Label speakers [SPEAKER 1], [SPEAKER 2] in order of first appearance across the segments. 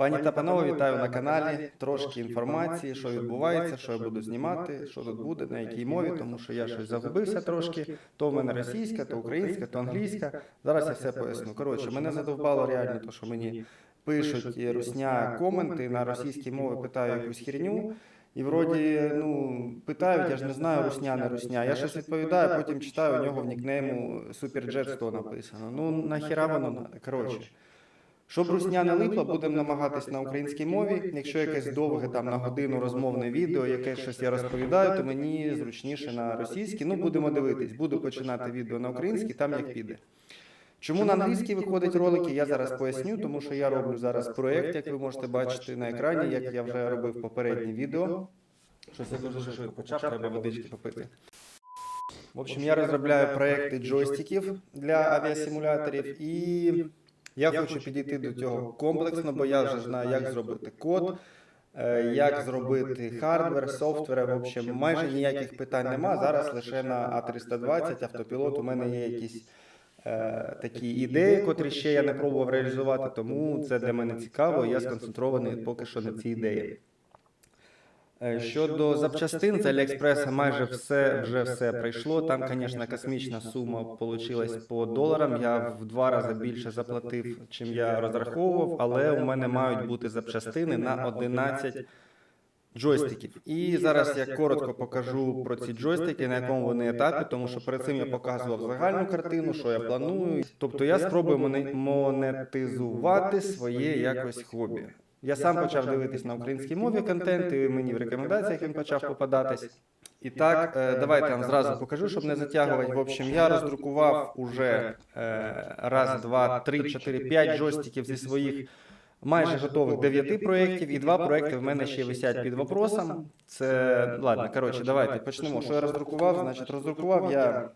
[SPEAKER 1] Пані та панове, вітаю на каналі. Трошки інформації, що відбувається, що я буду знімати, що тут буде, на якій мові, тому що я щось загубився трошки. То в мене російська, то українська, то англійська. Зараз я все поясню. Коротше, мене задовбало реально, то що мені пишуть русня коменти на російській мові, питаю якусь херню. І вроді, ну, питають, я ж не знаю, русня, не русня. Я щось відповідаю, потім читаю, у нього в нікнейму Суперджет 100 написано. Ну, нахіра воно надо. Коротше. Щоб русня не липла, будемо намагатись на українській мові. Якщо якесь довге там на годину розмовне відео, яке щось я розповідаю, то мені зручніше на російській. Ну, будемо дивитись. Буду починати відео на українській, там як піде. Чому на англійській виходять ролики, я зараз поясню, тому що я роблю зараз проєкт, як ви можете бачити на екрані, як я вже робив попереднє відео. Щось я дуже швидко почав, треба водички попити. В общем, я розробляю проекти джойстиків для авіасимуляторів і я хочу підійти до цього комплексно, бо я вже знаю, як зробити код, е, як зробити хардвер, софтвер. В общем, майже ніяких питань нема. Зараз лише на А320 автопілот у мене є якісь е, такі ідеї, котрі ще я не пробував реалізувати, тому це для мене цікаво. і Я сконцентрований поки що на цій ідеї. Е, Щодо запчастин з Аліекспреса майже все вже все прийшло. Там, звісно, космічна сума вийшла по доларам. Я в два рази більше заплатив, чим я розраховував, але у мене мають бути запчастини на 11 джойстиків. І зараз я коротко покажу про ці джойстики, на якому вони етапі, тому що перед цим я показував загальну картину, що я планую. Тобто я спробую монетизувати своє якось хобі. Я сам почав дивитись на українській мові контент, і мені в рекомендаціях він почав попадатись. І так, е, давайте я вам зразу покажу, щоб не затягувати. В общем, я роздрукував уже е, раз, два, три, чотири, п'ять джойстиків зі своїх майже готових дев'яти проєктів, і два проєкти в мене ще висять під вопросом. Це ладно, коротше, давайте почнемо. Що я роздрукував? Значить, роздрукував я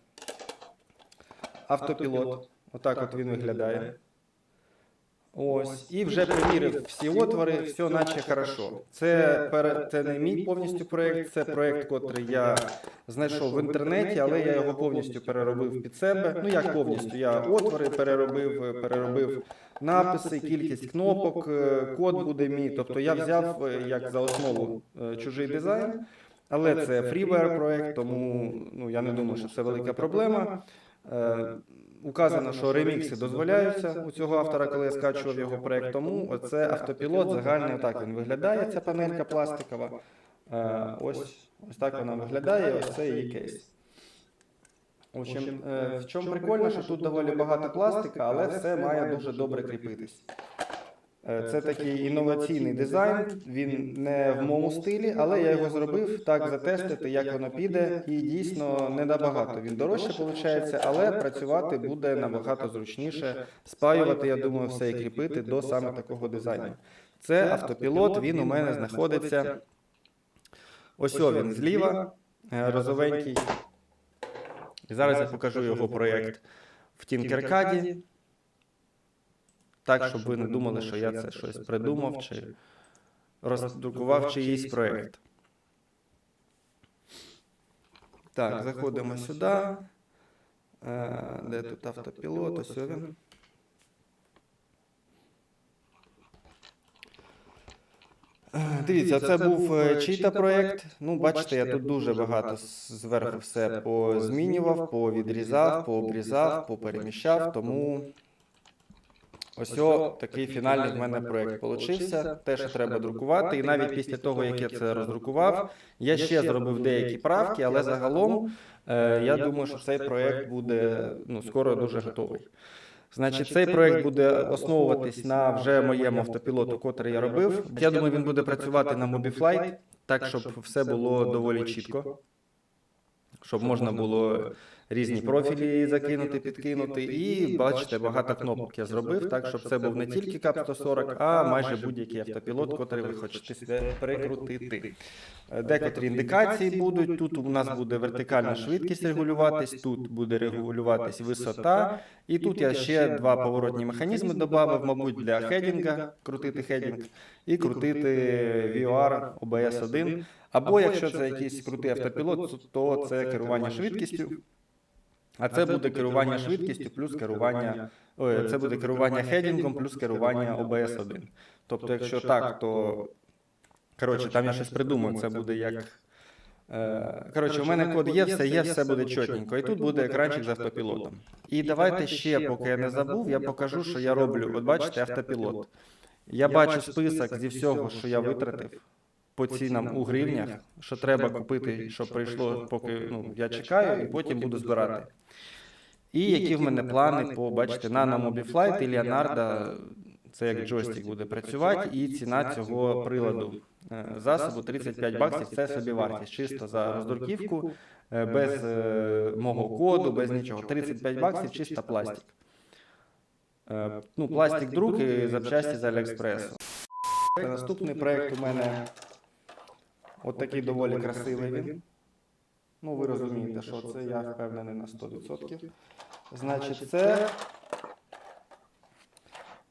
[SPEAKER 1] автопілот. Отак от він виглядає. Ось, і вже примірив всі отвори, все наче хорошо. Це, пере- це не мій повністю проєкт, це проєкт, котрий я знайшов в інтернеті, але я його повністю переробив під себе. Ну як повністю? Я отвори переробив, переробив написи, кількість кнопок, е, код буде мій. Тобто я взяв е, як за основу е, чужий дизайн, але це фрівер проєкт, тому ну, я не думаю, що це велика проблема. Е, Указано, що ремікси дозволяються у цього автора, коли я скачував його проект. Тому оце автопілот загальний. Так він виглядає. Ця панелька пластикова. Е, Ось ось так вона виглядає. Ось це її кейс. В общем, е, в чому прикольно, що тут доволі багато пластика, але все має дуже добре кріпитись. Е, Це такий інноваційний дизайн. Він не в моєму стилі, але я його зробив так затестити, як воно піде. І дійсно не набагато. Він дорожче виходить, але працювати буде набагато зручніше. Спаювати, я думаю, все і кріпити до саме такого дизайну. Це автопілот. Він у мене знаходиться. Ось о, він зліва, е, розовенький. І зараз я покажу його проєкт в Тінкеркаді. Так, щоб ви не думали, що я це щось придумав чи роздрукував чиїсь проєкт. Так, заходимо сюди. Е, Де тут автопілот? Ось він. Е, Дивіться, це був е, чий-то проєкт. Ну, бачите, я тут дуже багато зверху все позмінював, повідрізав, пообрізав, попереміщав, тому ось о, такий фінальний в мене проєкт получився. Те, що треба друкувати. І навіть після того, як я це роздрукував, я ще зробив деякі правки, але загалом е, я думаю, що цей проєкт буде ну, скоро дуже готовий. Значить, цей проєкт буде основуватись на вже моєму автопілоту, котрий я робив. Я думаю, він буде працювати на MobiFlight, так, щоб все було доволі чітко, щоб можна було різні профілі закинути, підкинути. І бачите, багато кнопок я зробив, так, щоб це був не тільки КАП 140, а майже будь-який автопілот, котрий ви хочете себе перекрутити. Е, Декотрі індикації будуть. Тут у нас буде вертикальна швидкість регулюватись, тут буде регулюватись висота. І тут я ще два поворотні механізми додав, мабуть, для хедінга, крутити хедінг, і крутити VOR OBS 1. Або якщо це якийсь крутий автопілот, то це керування швидкістю. А це буде керування швидкістю плюс керування. Ой, це буде керування хедінгом плюс керування OBS 1. Тобто, якщо так, то коротше, там я щось придумаю, це буде як. е, Коротше, у мене код є, все є, все буде чотненько. І тут буде екранчик з автопілотом. І давайте ще, поки я не забув, я покажу, що я роблю. От бачите, автопілот. Я бачу список зі всього, що я витратив по цінам у гривнях, що треба купити, щоб прийшло, поки ну, я чекаю, і потім буду збирати. І які в мене плани по, бачите, Nano Mobiflight і Leonardo, це як джойстик буде працювати, і ціна цього приладу е, засобу 35 баксів, це собі вартість, чисто за роздруківку, е, без е, мого коду, без нічого. 35 баксів, чисто пластик. Ну, пластик друк і запчасті з Аліекспресу. Наступний проект у мене от такий доволі красивий він. Ну, ви розумієте, що це я впевнений на 100%. Значить, це.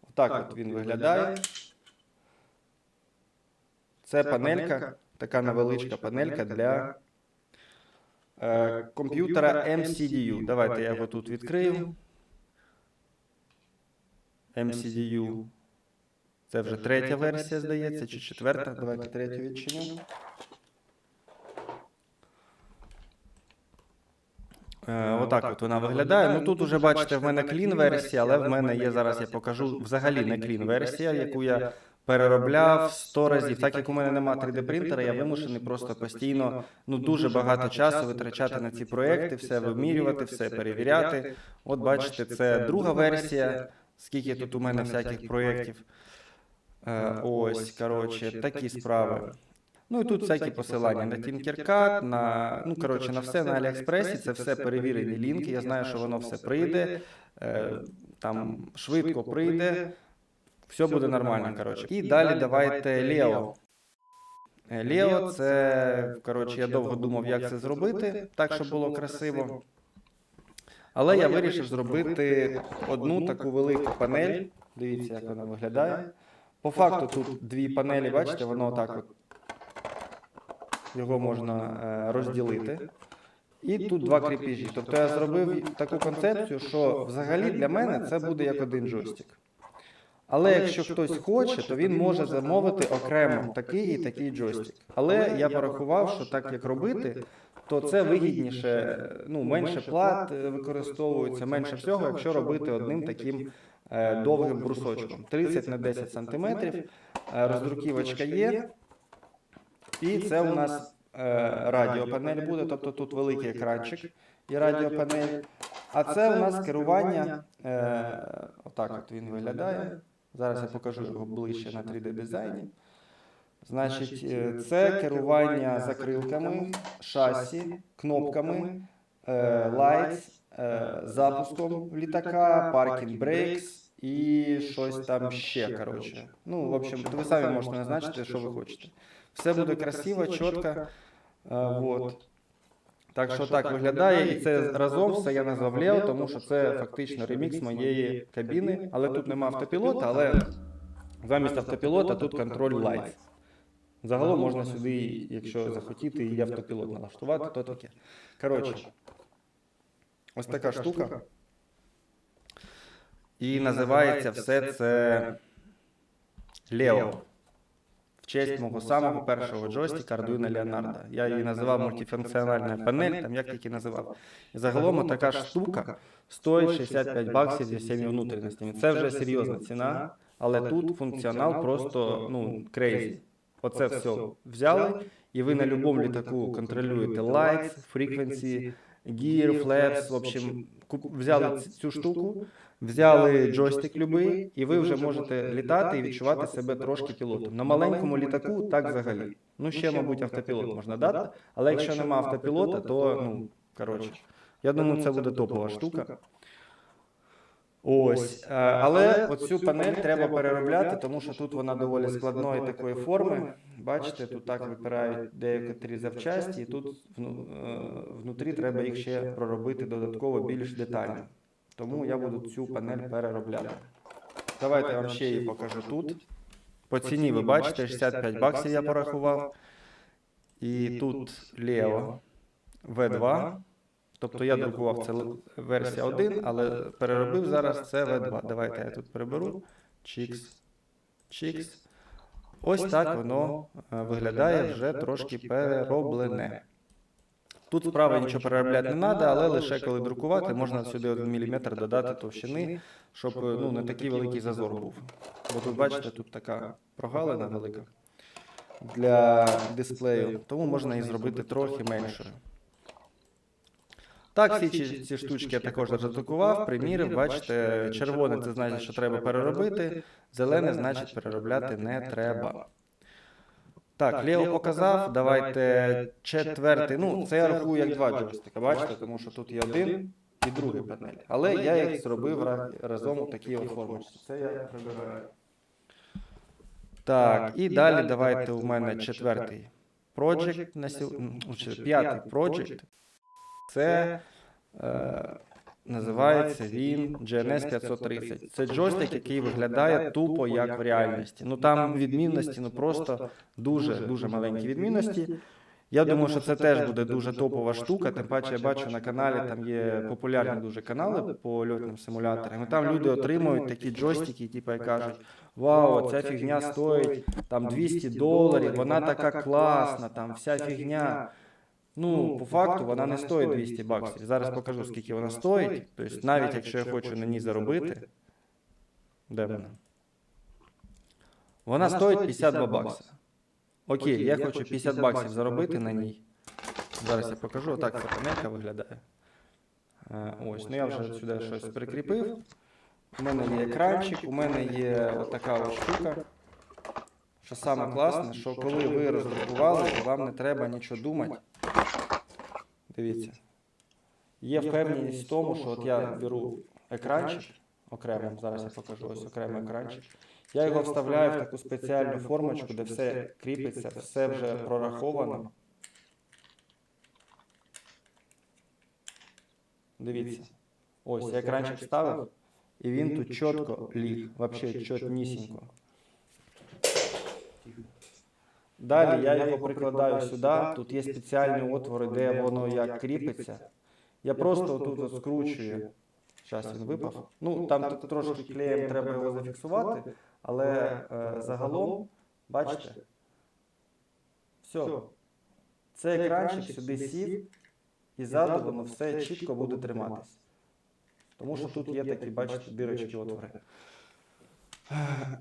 [SPEAKER 1] Отак от він виглядає. Це панелька, така невеличка панелька для е, комп'ютера MCDU. Давайте я його тут відкрию. MCDU. Це вже третя версія, здається, чи четверта. Давайте третю відчиню. Е, Отак от вона виглядає. Ну тут уже бачите, в мене клін версія, але в мене є зараз, я покажу взагалі не клін версія, яку я переробляв 100 разів. Так як у мене немає 3D принтера, я вимушений просто постійно ну дуже багато часу витрачати на ці проекти, все вимірювати, все перевіряти. От бачите, це друга версія. Скільки тут у мене всяких проєктів. Е, Ось, коротше, такі справи. Ну і тут всякі посилання на Tinkercad, на ну коротше на все на Аліекспресі. Це все перевірені лінки. Я знаю, що воно все прийде, е, там швидко прийде, все буде нормально. Коротше. І далі давайте. Е, Leo це коротше, я довго думав, як це зробити, так щоб було красиво. Але я вирішив зробити одну таку велику панель. Дивіться, як вона виглядає. По факту тут дві панелі, бачите, воно отак от. Його можна е, розділити. І тут два кріпіжі. Тобто я зробив таку концепцію, що взагалі для мене це буде як один джойстик. Але якщо хтось хоче, то він може замовити окремо такий і такий джойстик. Але я порахував, що так як робити, то це вигідніше, ну менше плат е, використовується, менше всього, якщо робити одним таким е, довгим брусочком. 30 на 10 сантиметрів. Е, Роздруківочка є. І це у нас е, радіопанель буде, тобто тут великий екранчик і радіопанель. А це у нас керування. Е, отак от він виглядає. Зараз я покажу його ближче на 3D дизайні. Значить, е, це керування закрилками, шасі, кнопками, е, е, запуском літака, паркінг брейкс і щось там ще. Коротше. Ну, в общем, ви самі можете назначити, що ви хочете. Все буде красиво, чітко. Вот. Так що так виглядає, і це разом все я назвав Лео, тому що це фактично ремікс моєї кабіни, але тут нема автопілота, але замість автопілота тут контроль Lights. Загалом можна сюди, якщо захотіти, і автопілот налаштувати, то таке. Коротше, ось така штука. І називається все це Лео. В честь мого самого першого джойстика Arduino Leonardo. Я її називав мультифункціональна панель, там як тільки називав. І загалом така штука стоїть 65 баксів зі всіми внутрішностями. Це вже серйозна ціна, але тут функціонал просто ну, крейзі. Оце все взяли, і ви на будь-якому літаку контролюєте lights, frequency, gear, flaps, в общем, взяли цю штуку, взяли джойстик любий, і ви вже можете літати і відчувати себе трошки пілотом. На маленькому літаку так взагалі. Ну, ще, мабуть, автопілот можна дати, але якщо нема автопілота, то, ну, коротше, я думаю, це буде топова штука. Ось, е, але оцю панель треба переробляти, тому що тут вона доволі складної такої форми. Бачите, тут так випирають деякі запчасті, і тут е, внутрі треба їх ще проробити додатково більш детально. Тому я буду цю панель переробляти. Давайте я вам ще її покажу тут. По ціні ви бачите, 65 баксів я порахував. І тут Leo V2. Тобто я друкував це версія 1, але переробив зараз це V2. Давайте я тут переберу. Чікс. Чікс. Ось так воно е, виглядає вже трошки перероблене. Тут справа нічого переробляти не треба, але лише коли друкувати, можна сюди 1 мм додати товщини, щоб е, ну, не такий великий зазор був. Бо тут, бачите, тут така прогалина велика. для дисплею, тому можна її зробити трохи меншою. Так, всі ці, ці штучки я також роздрукував, примірив, бачите, червоне це значить, що треба переробити, зелене значить переробляти не треба. Так, Лео показав, давайте четвертий. Ну, це я рахую як два джойстика, бачите, тому що тут є один і другий панель. Але я їх зробив разом у такій формочці. Це я прибираю. Так, і далі давайте у мене четвертий project, п'ятий project. Це е, називається він GNS 530. Це джойстик, який виглядає тупо як в реальності. Ну там відмінності, ну просто дуже дуже маленькі відмінності. Я думаю, що це теж буде дуже топова штука. Тим паче я бачу на каналі, там є популярні дуже канали по льотним симуляторам. І там люди отримують такі джойстики, типу, і кажуть: Вау, ця фігня стоїть там 200 доларів, вона така класна, там вся фігня. Ну, по факту вона не стоїть 200 баксів. Зараз покажу, скільки вона стоїть. Тобто, навіть якщо я хочу на ній заробити, де вона? Вона стоїть 52 бакси. Окей, я хочу 50 баксів заробити на ній. Зараз я покажу, отак панелька виглядає. Е, Ось, ну я вже сюди щось прикріпив. У мене є екранчик, у мене є отака ось штука. Що саме класне, що коли ви роздрукували, вам не треба нічого думати. Дивіться. Є впевненість в тому, що от я беру екранчик окремо, зараз я покажу ось окремий екранчик. Я його вставляю в таку спеціальну формочку, де все кріпиться, все вже прораховано. Дивіться. Ось я екранчик вставив, і він тут чітко ліг, взагалі чотнісінько. Далі я його прикладаю сюди. Тут є спеціальні отвори, де воно як кріпиться. Я просто тут скручую. Зараз він випав. Ну, там тут трошки клеєм треба його зафіксувати, але е, загалом, бачите, все. Цей екранчик сюди сів, і ззаду воно все чітко буде триматись. Тому що тут є такі, бачите, дирочки отвори.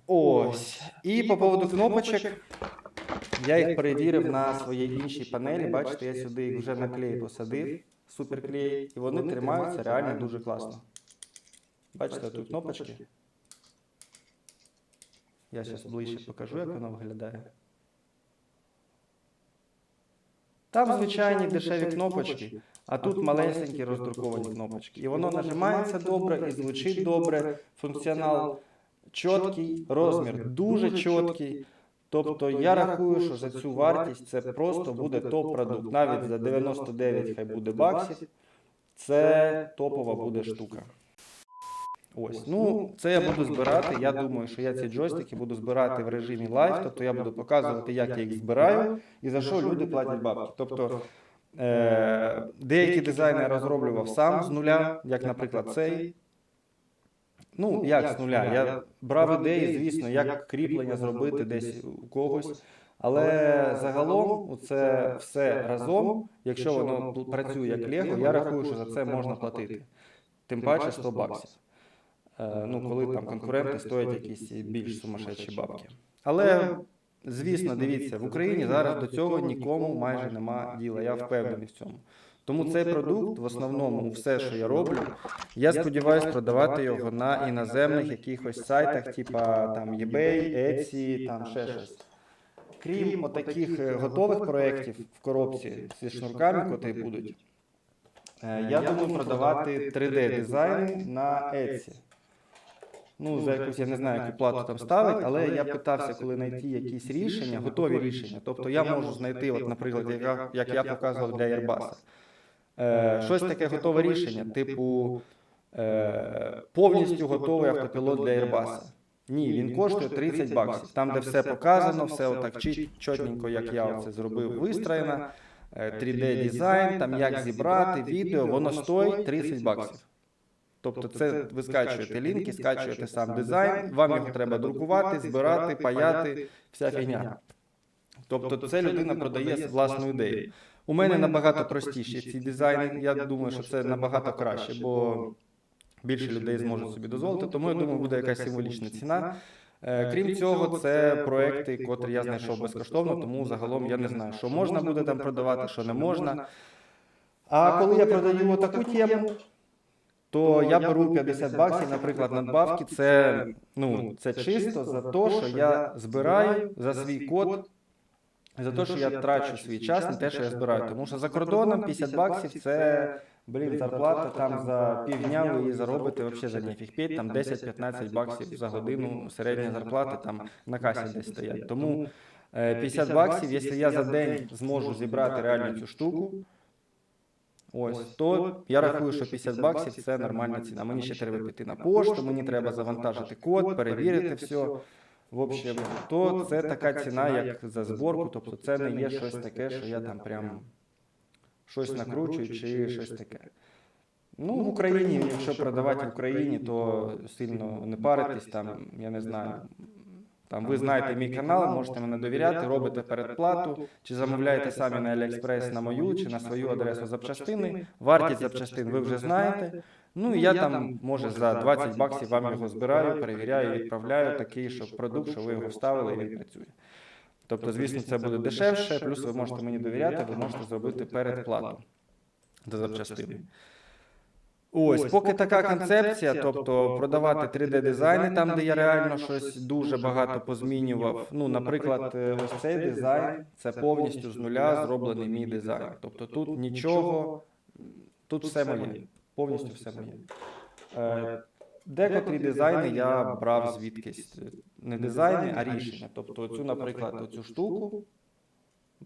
[SPEAKER 1] Ось. І по поводу кнопочок. Я їх перевірив на своїй іншій панелі. Бачите, я сюди їх вже на клей посадив, суперклей, і вони тримаються реально дуже класно. Бачите, тут кнопочки. Я зараз ближче покажу, як воно виглядає. Там звичайні дешеві кнопочки, а тут малесенькі роздруковані кнопочки. І воно нажимається добре і звучить добре. Функціонал чіткий, розмір дуже чіткий. Тобто я рахую, що за цю вартість це просто буде топ-продукт. Навіть за 99 хай буде баксів. Це топова буде штука. Ось, ну це я буду збирати. Я думаю, що я ці джойстики буду збирати в режимі лайв, тобто я буду показувати, як я їх збираю і за що люди платять бабки. Тобто е- деякі дизайни я розроблював сам з нуля, як, наприклад, цей. Ну, як з нуля. Я брав ідеї, звісно, як кріплення зробити десь у когось. Але загалом це все разом, якщо воно працює як Лего, я рахую, що за це можна платити. Тим паче 100 баксів. Е, Ну, коли там конкуренти стоять якісь більш сумасшедші бабки. Але, звісно, дивіться, в Україні зараз до цього нікому майже нема діла. Я впевнений в цьому. Тому цей продукт, в основному, все, що я роблю, я сподіваюся продавати його на іноземних якихось сайтах, типа там eBay, Etsy, там ще щось. Крім отаких е, готових проєктів в коробці зі шнурками, котрі будуть, е, я думаю продавати 3D-дизайни на Etsy. Ну, за якусь я не знаю, яку плату там ставить, але я питався, коли знайти якісь рішення, готові рішення. Тобто я можу знайти, от, наприклад, як я показував для Airbus. Е, щось таке готове рішення, типу е, повністю готовий автопілот для Airbus. Ні, він коштує 30 баксів. Там, де все показано, все отак чотненько, як я це зробив, вистроєно. е, 3D дизайн, там як зібрати відео, воно стоїть 30 баксів. Тобто це ви скачуєте лінки, скачуєте сам дизайн, вам його треба друкувати, збирати, паяти, вся фігня. Тобто це людина продає власну ідею. У мене набагато простіші ці дизайни. Я думаю, що це набагато краще, бо більше людей зможуть собі дозволити. Тому я думаю, буде якась символічна ціна. Е, Крім цього, це проекти, котрі я знайшов безкоштовно, тому загалом я не знаю, що можна буде там продавати, що не можна. А коли я продаю таку тему, то я беру 50 баксів, наприклад, надбавки. Це, ну, це чисто за те, що я збираю за свій код, за те, що я трачу свій час на те, що я збираю. Тому що за кордоном 50 баксів це. Блін, зарплата там за півдня ви її заробите взагалі за ніфіг п'ять, там 10-15 баксів за годину середня зарплата там на касі десь стоять. Тому е, 50 баксів, якщо я за день зможу зібрати реально цю штуку, ось, то я рахую, що 50 баксів це нормальна ціна. Мені ще треба піти на пошту, мені треба завантажити код, перевірити все. В общем, то це така ціна, як за зборку, тобто це не є щось таке, що я там прям щось накручую чи щось таке. Ну, в Україні, якщо продавати в Україні, то сильно не паритись, там, я не знаю. Там ви знаєте мій канал, можете мене довіряти, робите передплату, чи замовляєте самі на Aliexpress на мою чи на свою адресу запчастини. Вартість запчастин ви вже знаєте. Ну і я там, може, за 20 баксів вам його збираю, перевіряю, відправляю такий, щоб продукт, що ви його вставили і він працює. Тобто, звісно, це буде дешевше, плюс ви можете мені довіряти, ви можете зробити передплату за запчастини. Ось, поки така концепція, тобто продавати 3D-дизайни там, де я реально щось дуже багато позмінював. Ну, наприклад, е, ось цей дизайн це повністю з нуля зроблений мій дизайн. Тобто тут нічого, тут все моє, повністю все моє. Е, Декотрі дизайни я брав звідкись. Не дизайни, а рішення. Тобто, цю, наприклад, оцю штуку.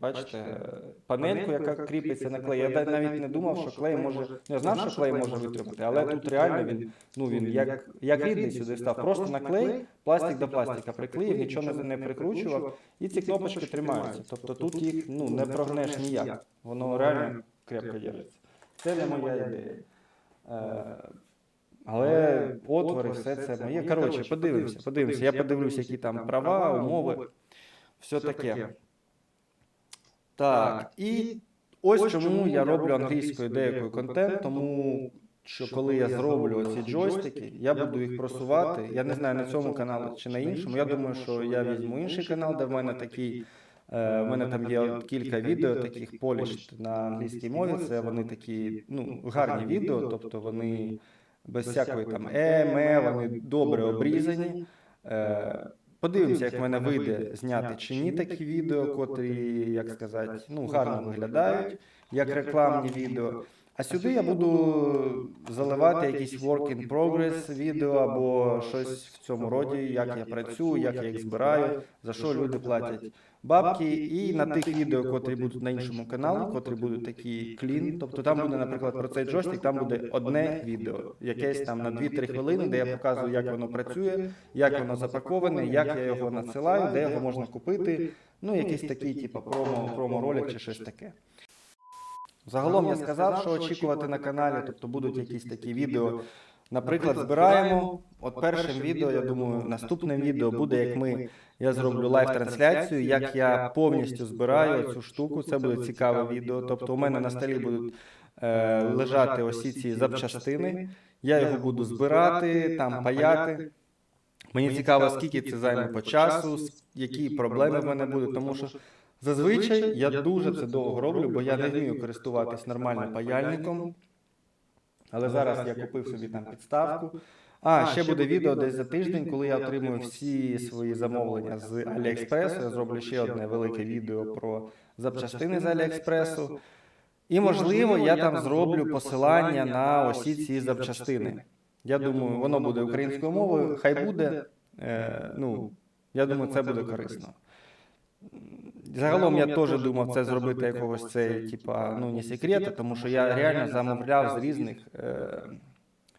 [SPEAKER 1] Бачите, панельку, яка кріпиться на клей. Я навіть не думав, що клей може. ну, Я знав, що клей може витримати, але тут реально він, ну він як, як рідний сюди став. Просто на клей, пластик до пластика приклеїв, нічого не, прикручував, і ці кнопочки тримаються. Тобто тут їх ну, не прогнеш ніяк. Воно реально крепко держиться. Це не моя ідея. Е, але отвори, все це моє. Коротше, подивимося, подивимося. Я подивлюся, які там права, умови, все таке. Так, і ось чому я роблю англійською деякою контент, тому що коли я зроблю ці джойстики, я буду їх просувати. Я не знаю на цьому каналі чи на іншому. Я думаю, що я візьму інший канал, де в мене такий. е, В мене там є кілька відео таких поліш на англійській мові. Це вони такі ну, гарні відео, тобто вони без всякої там е, ме, вони добре обрізані. Е, Подивимося, як в мене вийде зняти чи ні такі відео, котрі, як сказати, ну гарно виглядають, як рекламні відео. А сюди я буду заливати якісь work in progress відео або щось в цьому роді, як я працюю, як я їх збираю, за що люди платять бабки. І на тих відео, котрі будуть на іншому каналі, котрі будуть такі клін. Тобто там буде, наприклад, про цей джойстик, там буде одне відео, якесь там на 2-3 хвилини, де я показую, як воно працює, як воно запаковане, як я його надсилаю, де його можна купити. Ну, якийсь такий, типу, промо, промо-ролик чи щось таке. Загалом я сказав, що очікувати на каналі, тобто будуть якісь такі відео. Наприклад, збираємо. От першим відео, я думаю, наступним відео буде, як ми я зроблю лайв-трансляцію, як я повністю збираю цю штуку. Це буде цікаве відео. Тобто, у мене на столі будуть е, лежати ось ці запчастини. Я його буду збирати, там паяти. Мені цікаво, скільки це займе по часу, які проблеми в мене будуть, тому що зазвичай я дуже це довго роблю, бо я не вмію користуватись нормальним паяльником. Але зараз я купив собі там підставку. А, ще буде відео десь за тиждень, коли я отримую всі свої замовлення з Аліекспресу. Я зроблю ще одне велике відео про запчастини з Аліекспресу. І, можливо, я там зроблю посилання на усі ці запчастини. Я думаю, воно буде українською мовою, хай буде. Е, ну, я думаю, це буде корисно. Загалом я теж думав це зробити якогось цей, типа, ну не секрета, тому що я реально замовляв з різних е,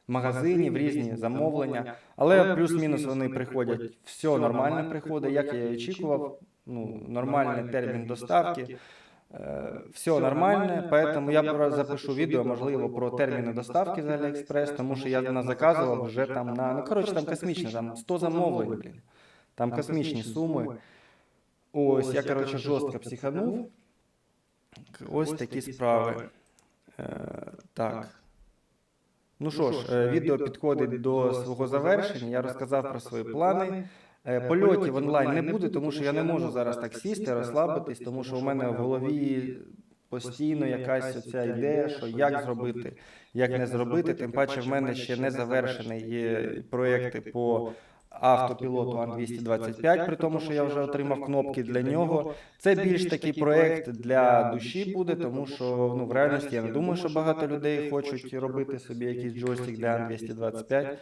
[SPEAKER 1] магазинів, різні замовлення. Але плюс-мінус вони приходять, все нормально приходить, як я і очікував. Ну, нормальний термін доставки. Все нормально, поэтому я запишу відео, можливо, про терміни доставки з Аліекспрес, тому що я на заказував вже там на. Ну, коротше, там космічно, там 100 замовлень, блін. Там космічні суми. Ось, я, коротше, жорстко психанув. Ось такі справи. Е, Так. Ну що ж, е, відео підходить до свого завершення. Я розказав про свої плани. Е, Польотів онлайн не буде, тому що я не можу зараз так сісти, розслабитись, тому що у мене в голові постійно якась ця ідея, що як зробити, як не зробити. Тим паче, в мене ще не завершені є проекти по автопілоту Ан-225, при тому, що я вже отримав кнопки для нього. Це більш такий проект для душі буде, тому що ну, в реальності я не думаю, що багато людей хочуть робити собі якийсь джойстик для Ан-225.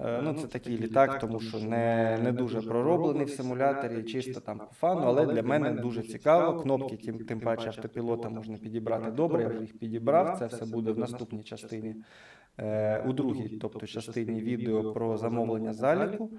[SPEAKER 1] Е, Ну, це такий літак, тому що не, не дуже пророблений в симуляторі, чисто там по фану, але для мене дуже цікаво. Кнопки, тим, тим паче автопілота можна підібрати добре. Я вже їх підібрав. Це все буде в наступній частині, у другій, тобто частині відео про замовлення заліку.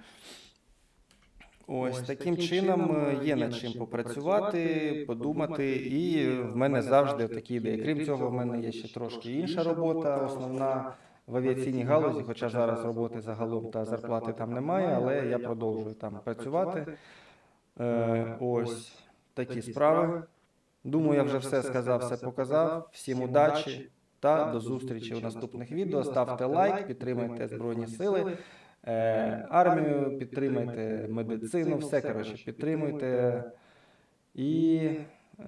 [SPEAKER 1] Ось таким чином е, є над чим попрацювати, подумати, і в мене завжди такі ідеї. Крім цього, в мене є ще трошки інша робота, основна в авіаційній галузі, хоча зараз роботи загалом та зарплати там немає, але я продовжую там працювати. Е, ось такі справи. Думаю, я вже все сказав, все показав. Всім удачі та до зустрічі у наступних відео. Ставте лайк, підтримайте Збройні Сили, е, армію, підтримайте медицину, все коротше, підтримуйте. І е,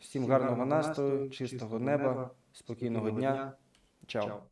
[SPEAKER 1] всім гарного настрою, чистого неба, спокійного дня. Чао.